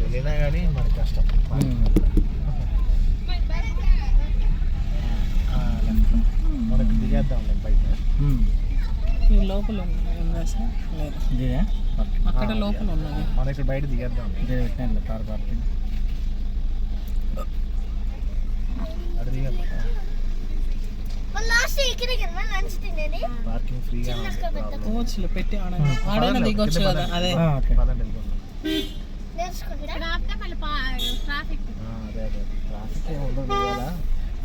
వెళ్ళినా కానీ మనకి కష్టం. మనకి దిగేద్దాం బయట. ఈ లోపల లేదు. అక్కడ లోపల ఉన్నది. మన ఇక్కడ బయట దిగేద్దాం. కార్ పార్కింగ్ అక్కడ దిగేద్దాం. లాస్ట్ ఇక్కడే కదా లంచ్ తినేది. పార్కింగ్ ఫ్రీగా కోచ్లు పెట్టి. ఆడ ఆడైనా దిగొచ్చు కదా అదే.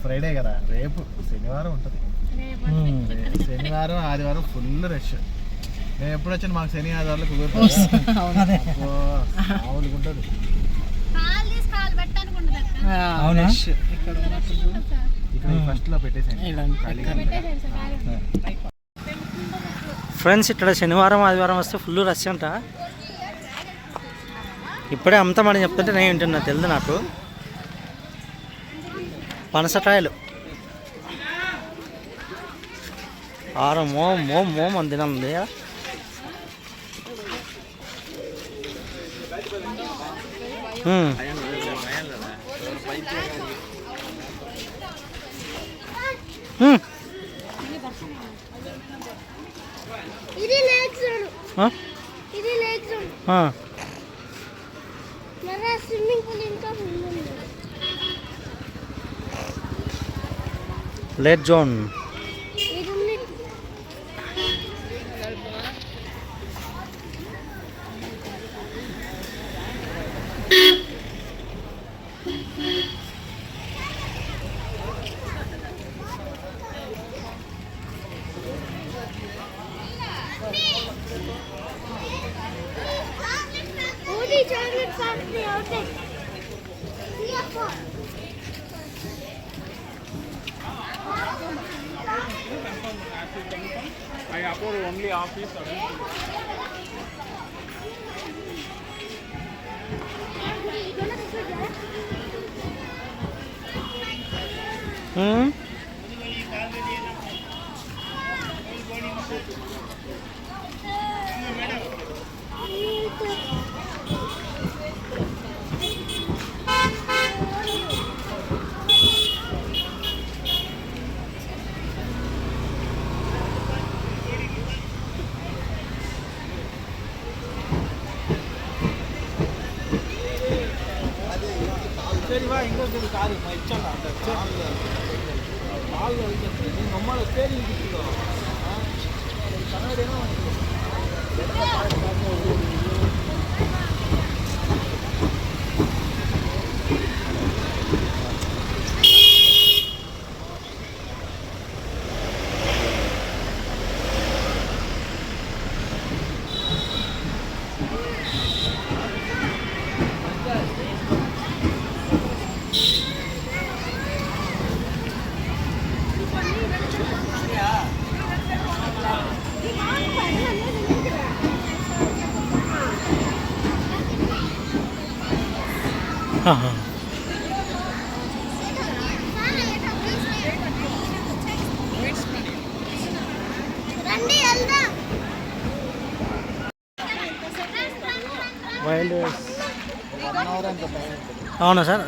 ఫ్రైడే కదా. రేపు శనివారం ఉంటుంది. శనివారం ఆదివారం ఫుల్ రష్ మేము ఎప్పుడు వచ్చిన మాకు శని ఆదివారాలు కుదురుతుంది అవునా? రష్ ఇక్కడ ఉన్నట్టు చూడు. ఇక్కడ ఫస్ట్లో పెట్టేసాను. ఫ్రెండ్స్ ఇక్కడ శనివారం ఆదివారం వస్తే ఫుల్ రష్ అంట. ఇప్పుడే అమ్ముతామని చెప్తుంటే నేను వింటున్నా తెలియదు నాకు. పనసకాయలు. ఆరు మో మో మో మంది ఉంది ఉమ్. ఉమ్. ఇది లేక్ జోన్ ఆ? ఇది లేక్ జోన్ ఆ. మరి స్విమ్మింగ్ ஆக்சுவலாக எங்கே இருக்குது காரு மச்சான் அந்த காலில் காலில் வைக்கிறது நம்மளை தேடி விட்டுருக்கோம் கண்ணாடியெல்லாம் అవునా సార్?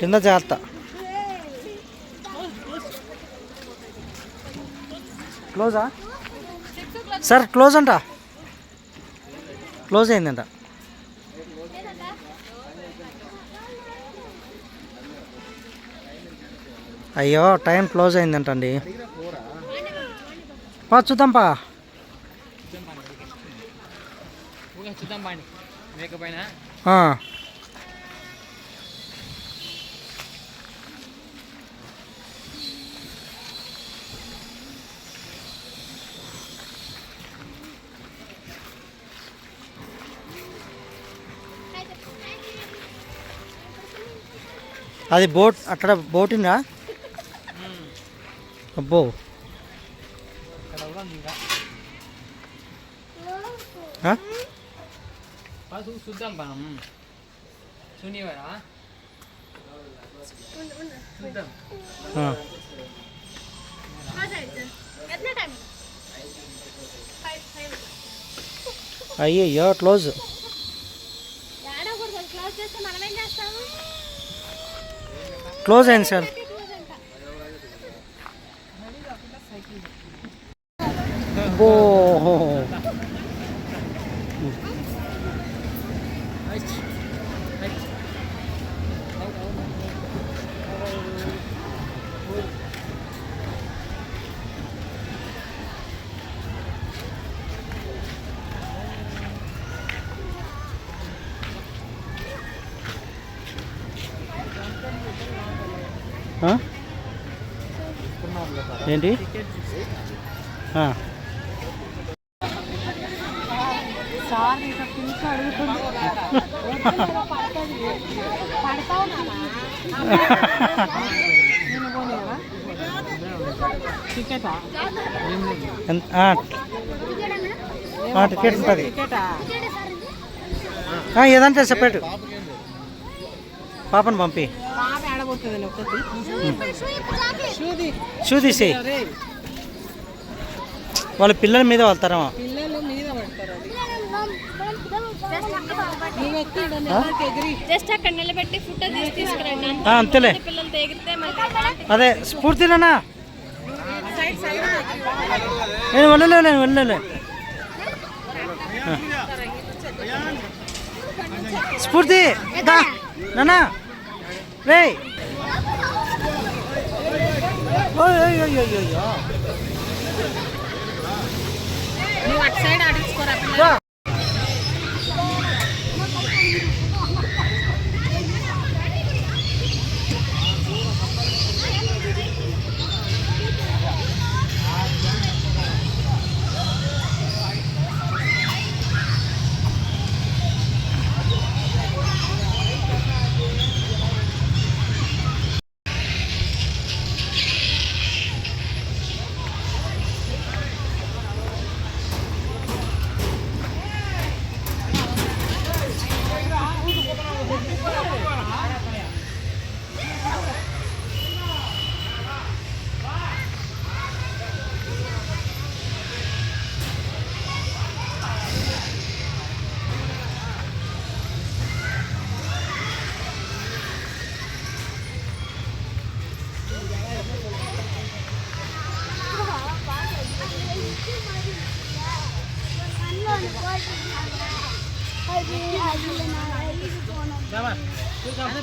కింద జాగ్రత్త. క్లోజా? సార్ క్లోజ్ అంట. క్లోజ్ అయిందంట. అయ్యో టైం క్లోజ్ అయిందంటండి. పా చూద్దాంపా చూద్దాం. అది బోట్ అక్కడ బోటిందా అబ్బో. చూద్దాం మనం శనివారా చూద్దాం. అయ్యో క్లోజ్. క్లోజ్ అయింది సార్. ఓహో ఆ? ఏంటి ఆ. సార్ టికెట్ ఉంటుంది ఏదంటే సెపరేట్ పాపను పంపి. పాప షూ తీసేయి వాళ్ళ పిల్లల మీద వెళ్తారా పిల్లల మీద పడతారు జస్ట్ అక్కడ నిలబెట్టి ఫోటో తీసి తీసుకురండి. ఆ, అంతేలే. అదే స్ఫూర్తినా నేను నేను వెళ్ళలే. స్ఫూర్తి నానా రే. నువ్వు అటు సైడ్ ఆడించుకోరా.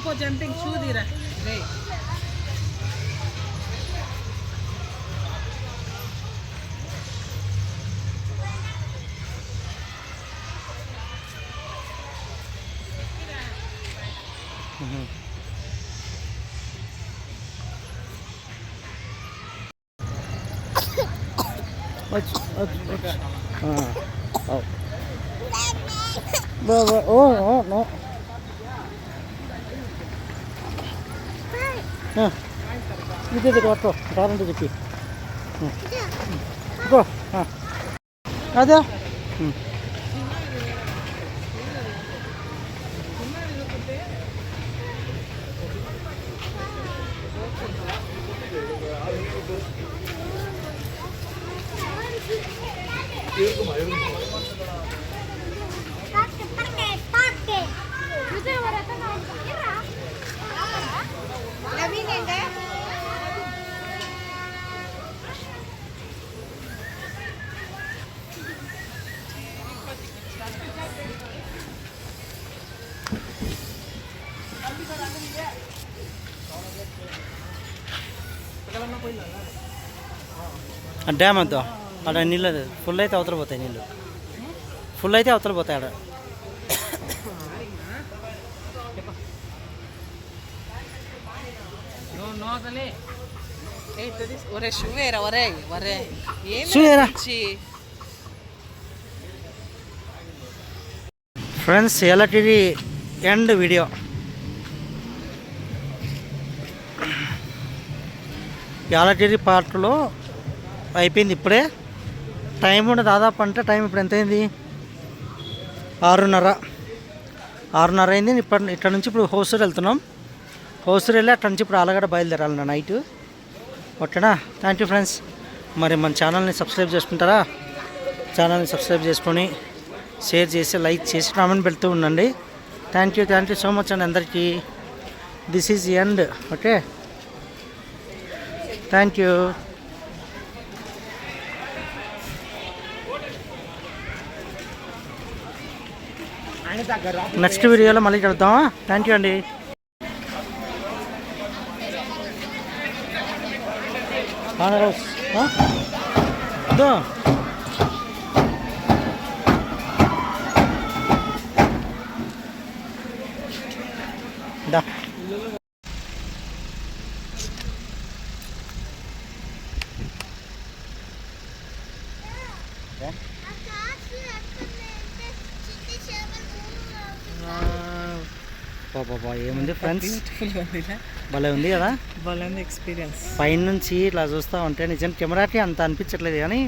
పిల్లలు రా. అదే పో జంపింగ్ షూ తీరా రే వచ్చి వచ్చి వచ్చి ఆ, అవు. బా, బా, ఓ ఓ నో ఆ, ఇది ఇది కొట్టు డ్యామ్ వద్దా అక్కడ నీళ్ళు ఫుల్ అయితే అవతల పోతాయి నీళ్ళు ఫుల్ అయితే అవతల పోతాయి ఆడ నో నో అసలే ఏ ఇది ఒరే షూ వేరా ఒరే ఒరే ఏం షూ ఏరా? పిచ్చి? ఫ్రెండ్స్ ఎలాంటిది ఎండ్ వీడియో యాలగిరి పార్ట్లో అయిపోయింది ఇప్పుడే. టైం కూడా దాదాపు అంటే టైం ఇప్పుడు ఎంత అయింది ఆరున్నర. ఆరున్నర అయింది. ఇప్పటి ఇక్కడ నుంచి ఇప్పుడు హోసూరు వెళ్తున్నాం. హోసూరు వెళ్ళి అక్కడ నుంచి ఇప్పుడు ఆలగడ బయలుదేరాలి నైట్. ఓకేనా? Thank you friends. మరి మన ఛానల్ని సబ్స్క్రైబ్ చేసుకుంటారా? ఛానల్ని సబ్స్క్రైబ్ చేసుకొని షేర్ చేసి లైక్ చేసి కామెంట్ పెడుతూ ఉండండి. Thank you thank you so much అండి అందరికీ. This is end. Okay? Thank you next వీడియోలో మళ్ళీ కలుద్దామా? థ్యాంక్ యూ అండి. ఆనరోస్ బాబా ఏముంది ఫ్రెండ్స్ ఉంది భలే ఉంది కదా? బాగుంది ఎక్స్పీరియన్స్ పైన నుంచి ఇట్లా చూస్తూ ఉంటే నిజం కెమెరాకి అంత అనిపించట్లేదు కానీ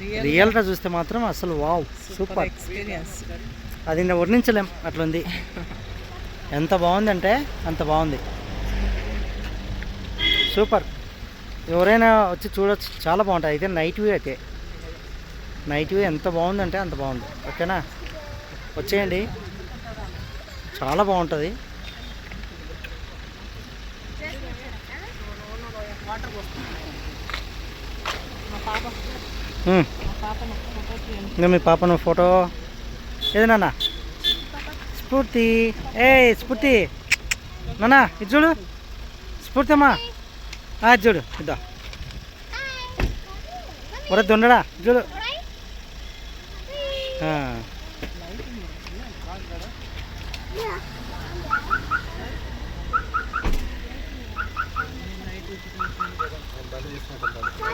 రియల్ రియల్గా చూస్తే మాత్రం అసలు వావ్ సూపర్ ఎక్స్పీరియన్స్ అది నేను వర్ణించలేం అట్లుంది. ఎంత బాగుందంటే అంత బాగుంది. సూపర్ ఎవరైనా వచ్చి చూడొచ్చు చాలా బాగుంటుంది అయితే నైట్ వ్యూ అయితే. నైట్ వ్యూ ఎంత బాగుందంటే అంత బాగుంది. ఓకేనా వచ్చేయండి. చాలా బాగుంటుంది. మీ పాపను ఫోటో. ఏది నాన్న? స్ఫూర్తి. ఏ స్ఫూర్తి. నాన్న ఇది చూడు. స్ఫూర్తి అమ్మా. ఆ, ఇది చూడు ఇద్దా ఒరే దొండడా చూడు.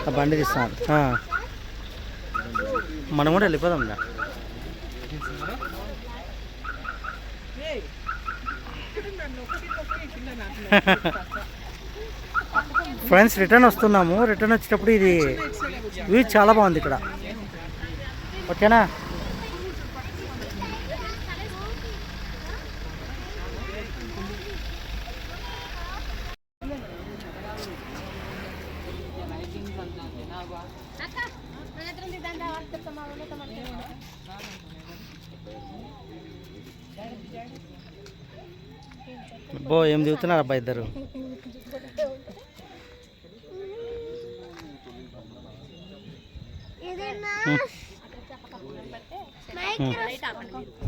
ఆ. బండి తీస్తాను. మనం కూడా వెళ్ళిపోదాం ఇంకా ఫ్రెండ్స్ రిటర్న్ వస్తున్నాము. రిటర్న్ వచ్చేటప్పుడు ఇది వ్యూ చాలా బాగుంది ఇక్కడ. ఓకేనా? బో ఏం దిగుతున్నారు అబ్బా ఇద్దరు. మైక్